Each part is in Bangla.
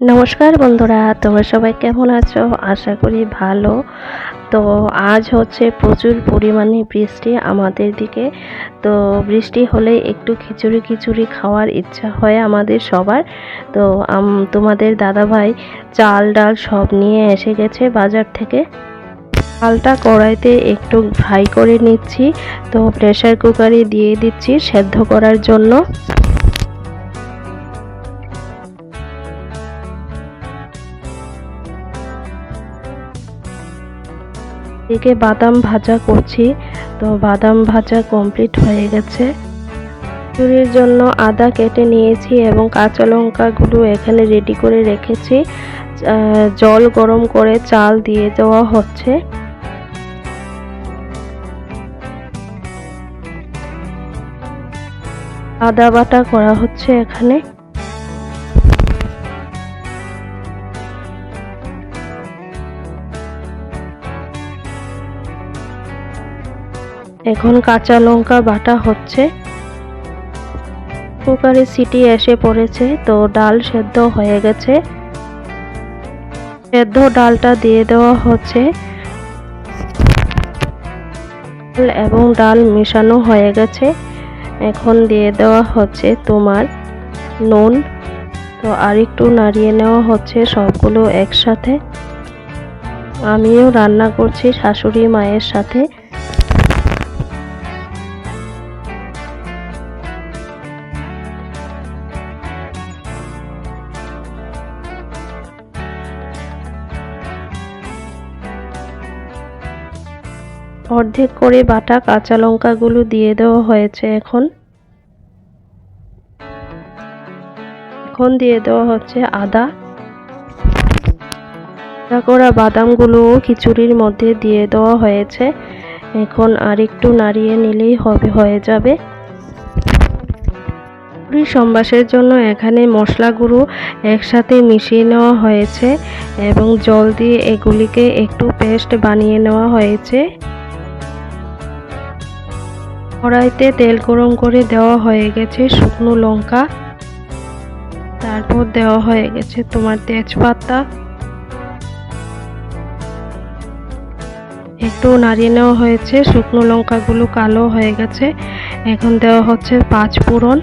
নমস্কার বন্ধুরা, তোমরা সবাই কেমন আছো? আশা করি ভালো। তো আজ হচ্ছে প্রচুর পরিমাণে বৃষ্টি আমাদের দিকে। তো বৃষ্টি হলে একটু খিচুড়ি খিচুড়ি খাওয়ার ইচ্ছা হয় আমাদের সবার। তো তোমাদের দাদাভাই চাল ডাল সব নিয়ে এসে গেছে বাজার থেকে। চালটা কড়াইতে একটু ফ্রাই করে নিচ্ছি। তো প্রেশার কুকারে দিয়ে দিচ্ছি সেদ্ধ করার জন্য। এদিকে বাদাম ভাজা করছি। তো বাদাম ভাজা কমপ্লিট হয়ে গেছে। চুরির জন্য আদা কেটে নিয়েছি এবং কাঁচা লঙ্কাগুলো এখানে রেডি করে রেখেছি। জল গরম করে চাল দিয়ে দেওয়া হচ্ছে। আদা বাটা করা হচ্ছে এখানে। এখন কাঁচা লঙ্কা বাটা হচ্ছে। কুকারে সিটি এসে পড়েছে, তো ডাল সেদ্ধ হয়ে গেছে। সেদ্ধ ডালটা দিয়ে দেওয়া হচ্ছে। এবং ডাল মেশানো হয়ে গেছে। এখন দিয়ে দেওয়া হচ্ছে তোমার নুন। তো আরেকটু নাড়িয়ে নেওয়া হচ্ছে সবগুলো একসাথে। আমিও রান্না করছি শাশুড়ি মায়ের সাথে। অর্ধেক করে বাটা কাঁচা লঙ্কাগুলো দিয়ে দেওয়া হয়েছে এখন। এখন দিয়ে দেওয়া হচ্ছে আদা। আদা করা বাদামগুলো খিচুড়ির মধ্যে দিয়ে দেওয়া হয়েছে। এখন আর একটু নাড়িয়ে নিলেই হবে, হয়ে যাবে। পুরি সম্বাসের জন্য এখানে মশলাগুলো একসাথে মিশিয়ে নেওয়া হয়েছে এবং জল দিয়ে এগুলিকে একটু পেস্ট বানিয়ে নেওয়া হয়েছে। কড়াইতে তেল গরম করে দেওয়া হয়ে গেছে শুকনো লঙ্কা। তারপর দেওয়া হয়ে গেছে তোমার তেজপাতা। একটু নাড়িয়ে নেওয়া হয়েছে, শুকনো লঙ্কাগুলো কালো হয়ে গেছে। এখন দেওয়া হচ্ছে পাঁচ ফোড়ন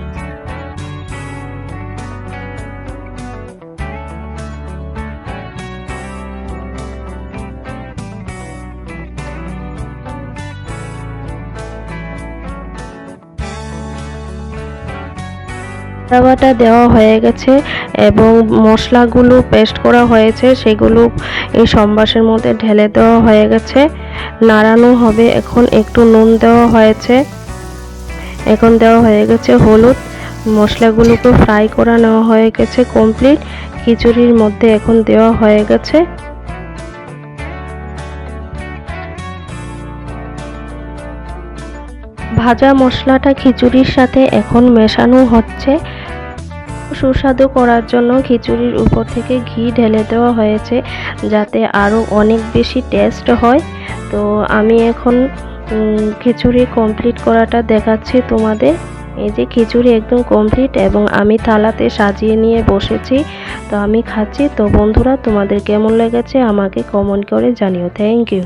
বাটা দেওয়া হয়ে গেছে এবং মশলাগুলো পেস্ট করা হয়েছে, সেগুলো এই সম্বাসের মধ্যে ঢেলে দেওয়া হয়ে গেছে। নাড়ানো হবে, এখন একটু নুন দেওয়া হয়েছে। এখন দেওয়া হয়ে গেছে হলুদ। মশলাগুলোকে ফ্রাই করা নেওয়া হয়ে গেছে কমপ্লিট। খিচুড়ির মধ্যে এখন দেওয়া হয়ে গেছে। ভাজা মশলাটা খিচুড়ির সাথে এখন মেশানো হচ্ছে। সুস্বাদু করার জন্য খিচুড়ির উপর থেকে ঘি ঢেলে দেওয়া হয়েছে যাতে আরও অনেক বেশি টেস্ট হয়। তো আমি এখন খিচুড়ি কমপ্লিট করাটা দেখাচ্ছি তোমাদের। এই যে খিচুড়ি একদম কমপ্লিট এবং আমি থালাতে সাজিয়ে নিয়ে বসেছি। তো আমি খাচ্ছি। তো বন্ধুরা, তোমাদের কেমন লেগেছে আমাকে কমেন্ট করে জানিও। Thank you